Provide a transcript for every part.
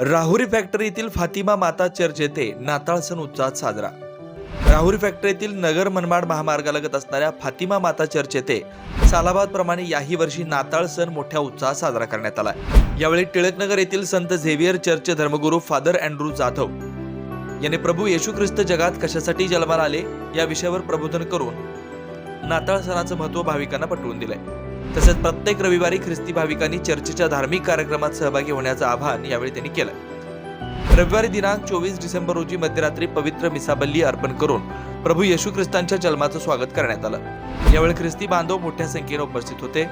राहुरी फॅक्टरीतील फातिमा माता चर्च येथे नाताळ सण उत्साहात साजरा. राहुरी फॅक्टरीतील नगर मनमाड महामार्गालगत असणाऱ्या फातिमा माता चर्च येथे सालाबाद प्रमाणे याही वर्षी नाताळ सण मोठ्या उत्साहात साजरा करण्यात आला यावेळी टिळकनगर येथील संत झेवियर चर्चचे धर्मगुरू फादर अँड्रू जाधव यांनी प्रभू येशू ख्रिस्त जगात कशासाठी जन्माला आले या विषयावर प्रबोधन करून नाताळ सणाचं महत्त्व भाविकांना पटवून दिलंय. तसेच प्रत्येक रविवारी ख्रिस्ती भाविकांनी चर्चेच्या धार्मिक कार्यक्रमात सहभागी होण्याचं आवाहन यावेळी त्यांनी केलं. रविवारी दिनांक चोवीस डिसेंबर रोजी मध्यरात्री पवित्र मिसाबल्ली अर्पण करून प्रभू येशू ख्रिस्तांच्या जन्माचं स्वागत करण्यात आलं. यावेळी ख्रिस्ती बांधव मोठ्या संख्येने उपस्थित होते.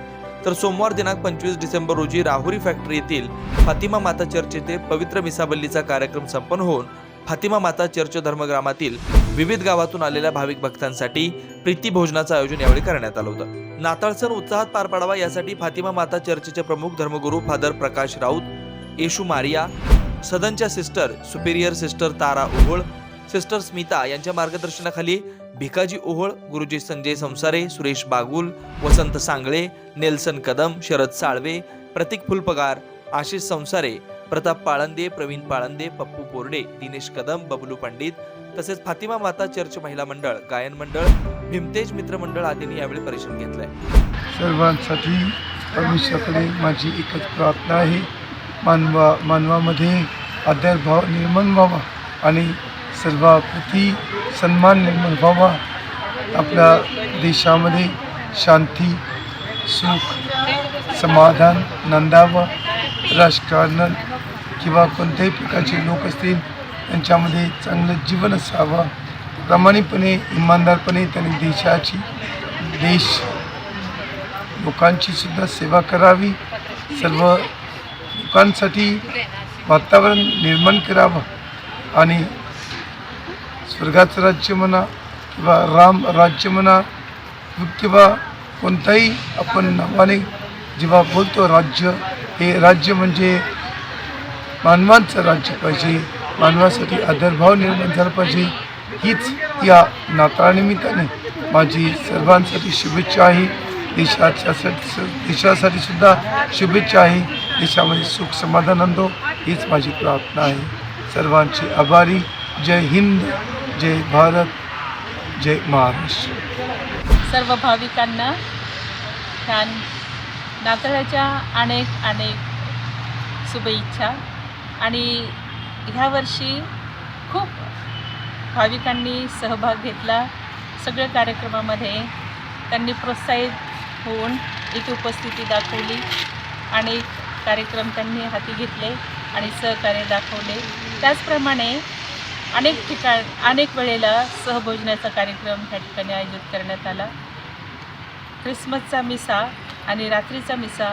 तर सोमवार दिनांक पंचवीस डिसेंबर रोजी राहुरी फॅक्टरी येथील फातिमा माता चर्च येथे पवित्र मिसाबल्लीचा कार्यक्रम संपन्न होऊन फातिमा माता चर्च धर्मग्रामातील विविध गावातून आलेल्या भाविक भक्तांसाठी प्रीती भोजनाचं आयोजन यावेळी करण्यात आलं होतं. नाताळ सण उत्साहात पार पाडावा यासाठी फातिमा माता चर्चचे प्रमुख धर्मगुरू फादर प्रकाश राऊत येशू Maria सदनच्या sister superior sister Tara Ohol sister Smita यांच्या मार्गदर्शनाखाली भिकाजी ओहोळ गुरुजी संजय संसारे सुरेश बागुल वसंत सांगळे नेल्सन कदम शरद साळवे प्रतीक फुलपगार आशिष संसारे प्रताप पाळंदे प्रवीण पाळंदे पप्पू बोर्डे दिनेश कदम बबलू पंडित तसेच फातिमा माता चर्च महिला मंडळ गायन मंडळ भीमतेज मित्र मंडळ आदींनी यावेळी परिश्रम घेतलाय. सर्वांसाठी परमेश्वराकडे माझी एकच प्रार्थना आहे. मानवा मानवामध्ये आदरभाव निर्माण व्हावा आणि सर्वाप्रती सन्मान निर्माण व्हावा. आपल्या देशामध्ये शांती सुख समाधान नंदावं. राजकारण किंवा कोणत्याही प्रकारचे लोक असतील त्यांच्यामध्ये चांगलं जीवन असावं. प्रामाणिकपणे इमानदारपणे त्यांनी देशाची देश लोकांची सुद्धा सेवा करावी. सर्व लोकांसाठी वातावरण निर्माण करावं आणि स्वर्गाचं राज्य म्हणा किंवा राम राज्य म्हणा किंवा कोणताही आपण नावाने जेव्हा बोलतो राज्य हे राज्य म्हणजे मानवांचं राज्य पाहिजे मानवासाठी आदरभाव निर्माण झाला पाहिजे. हीच या नाताळानिमित्ताने माझी सर्वांसाठी शुभेच्छा आहे. देशाच्या देशासाठी सुद्धा शुभेच्छा आहे. देशामध्ये सुख समाधान आणतो. हीच माझी प्रार्थना आहे. सर्वांची आभारी. जय हिंद जय भारत जय महाराष्ट्र. सर्व भाविकांना छान नाताळाच्या अनेक अनेक शुभेच्छा. आणि ह्या वर्षी खूप भाविकांनी सहभाग घेतला. सगळ्या कार्यक्रमामध्ये त्यांनी प्रोत्साहित होऊन एक उपस्थिती दाखवली अनेक कार्यक्रम त्यांनी हाती घेतले आणि सहकार्य दाखवले. त्याचप्रमाणे अनेक ठिकाण अनेक वेळेला सहभोजनाचा कार्यक्रम त्या ठिकाणी आयोजित करण्यात आला. ख्रिसमसचा मिसा आणि रात्रीचा मिसा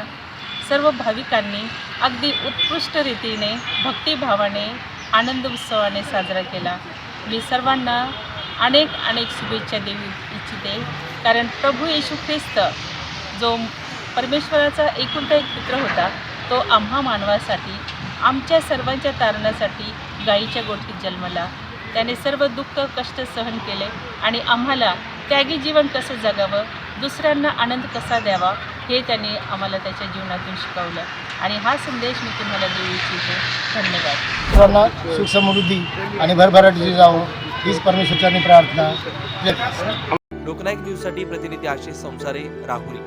सर्व भाविकांनी अगदी उत्कृष्ट रीतीने भक्तिभावाने आनंद उत्सवाने साजरा केला. मी सर्वांना अनेक अनेक शुभेच्छा देऊ इच्छिते कारण प्रभू येशू ख्रिस्त जो परमेश्वराचा एकुलता एक पुत्र होता तो आम्हा मानवासाठी आमच्या सर्वांच्या तारणासाठी गायीच्या गोठीत जन्मला. त्याने सर्व दुःख कष्ट सहन केले आणि आम्हाला त्यागी जीवन कसं जगावं दुसऱ्यांना आनंद कसा द्यावा हे त्यांनी आम्हाला त्याच्या जीवनातून शिकवलं. आणि हा संदेश मी तुम्हाला देऊ इच्छिते. धन्यवाद. सर्वांना सुख समृद्धी आणि भरभराटीची जावो. हीच परमेश्वरची प्रार्थना. लोकनायक न्यूजसाठी प्रतिनिधी आशिष संसारे राहुरी.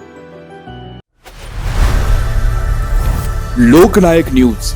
लोकनायक न्यूज.